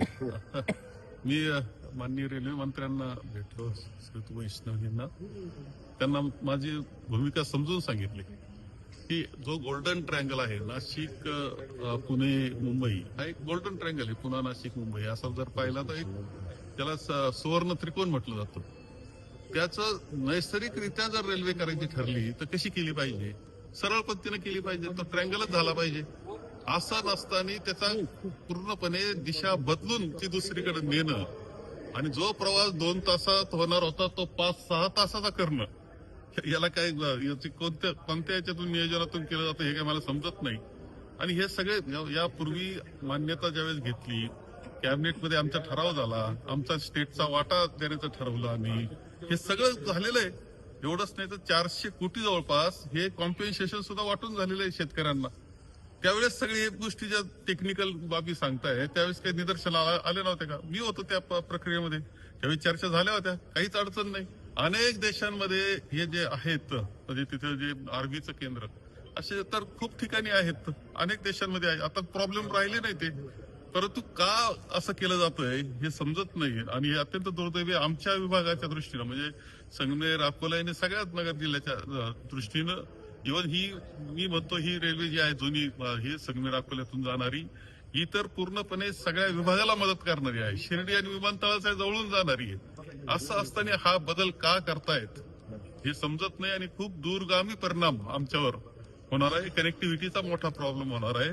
झाले मी माननीय रेल्वे मंत्र्यांना भेटलो वैष्णव वैष्णवींना. त्यांना माझी भूमिका समजून सांगितली की जो गोल्डन ट्रँगल आहे नाशिक पुणे मुंबई हा एक गोल्डन ट्रँगल आहे पुन्हा नाशिक मुंबई. असा जर पाहिला तर एक त्याला सुवर्ण त्रिकोण म्हटलं जातं. त्याचं नैसर्गिकरित्या जर रेल्वे करायची ठरली तर कशी केली पाहिजे? सरळ पद्धतीने केली पाहिजे तो ट्रँगलच झाला पाहिजे. असं नसताना त्याचा पूर्णपणे दिशा बदलून ती दुसरीकडे नेणं. आणि जो प्रवास दोन तासात होणार होता तो पाच सहा तासाचा करणं. याला काय याची कोणत्या कोणत्या याच्यातून नियोजनातून केलं जातं हे काय मला समजत नाही. आणि हे सगळे या- यापूर्वी मान्यता ज्यावेळेस घेतली कॅबिनेटमध्ये आमचा ठराव झाला आमचा स्टेटचा वाटा देण्याचं ठरवलं आम्ही. हे सगळं झालेलं आहे. एवढंच नाही तर चारशे कोटी जवळपास हे कॉम्पेन्सेशन सुद्धा वाटून झालेलं आहे शेतकऱ्यांना. त्यावेळेस सगळी गोष्टी ज्या टेक्निकल बाबी सांगताय त्यावेळेस काही निदर्शन आले नव्हते का? मी होतो त्या प- प्रक्रियेमध्ये. त्यावेळी चर्चा झाल्या होत्या. काहीच अडचण नाही. अनेक देशांमध्ये हे जे आहेत म्हणजे तिथे जे आर्मीचं केंद्र असे तर खूप ठिकाणी आहेत. अनेक देशांमध्ये आहे. आता प्रॉब्लेम राहिले नाही ते. परंतु का असं केलं जातंय हे समजत नाही आणि हे अत्यंत दुर्दैवी आमच्या विभागाच्या दृष्टीनं. म्हणजे संगमेर अकोला आणि सगळ्याच नगर जिल्ह्याच्या दृष्टीनं इव्हन ही मी म्हणतो ही रेल्वे जी आहे जुनी ही संगमेर अकोल्यातून जाणारी ही तर पूर्णपणे सगळ्या विभागाला मदत करणारी आहे. शिर्डी आणि विमानतळाच्या जवळून जाणारी आहे. असं असताना हा बदल का करतायत हे समजत नाही आणि खूप दूरगामी परिणाम आमच्यावर होणार आहे. कनेक्टिव्हिटीचा मोठा प्रॉब्लेम होणार आहे.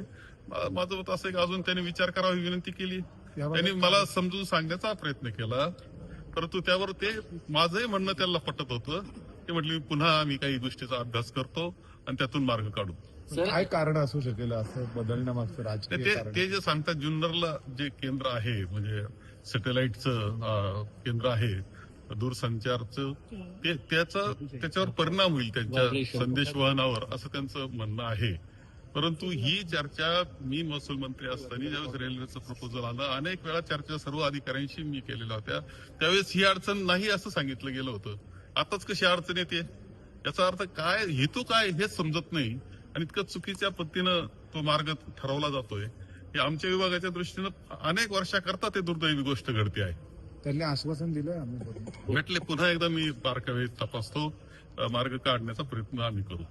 माझं मत असं अजून त्यांनी विचार करावा ही विनंती केली. त्यांनी मला समजून सांगण्याचा प्रयत्न केला. परंतु त्यावर ते माझंही म्हणणं त्यांना पटत होतं. ते म्हटले मी पुन्हा आम्ही काही गोष्टीचा अभ्यास करतो आणि त्यातून मार्ग काढू. काय कारण असू शकेल असं बदलण्यामागचं ते राजकीय ते- कारण? ते जे सांगतात जुन्नरला जे केंद्र आहे म्हणजे सॅटेलाइटचं केंद्र आहे दूरसंचारचं ते त्याचा त्याच्यावर परिणाम होईल त्यांच्या संदेशवहनावर असं त्यांचं म्हणणं आहे. परंतु ही चर्चा मी महसूल मंत्री असताना ज्यावेळेस रेल्वेचं प्रपोजल आलं अनेक वेळा चर्चा सर्व अधिकाऱ्यांशी मी केलेल्या होत्या. त्यावेळेस ही अडचण नाही असं सांगितलं गेलं होतं. आताच कशी अडचण येते? याचा अर्थ काय हेतू काय हेच समजत नाही आणि इतकं चुकीच्या पद्धतीनं तो मार्ग ठरवला जातोय. हे आमच्या विभागाच्या दृष्टीनं अनेक वर्षाकरता ते दुर्दैवी गोष्ट घडते आहे. त्यांनी आश्वासन बदलू. भेटले पुन्हा एकदा मी बारकावे तपासतो. मार्ग काढण्याचा प्रयत्न आम्ही करू.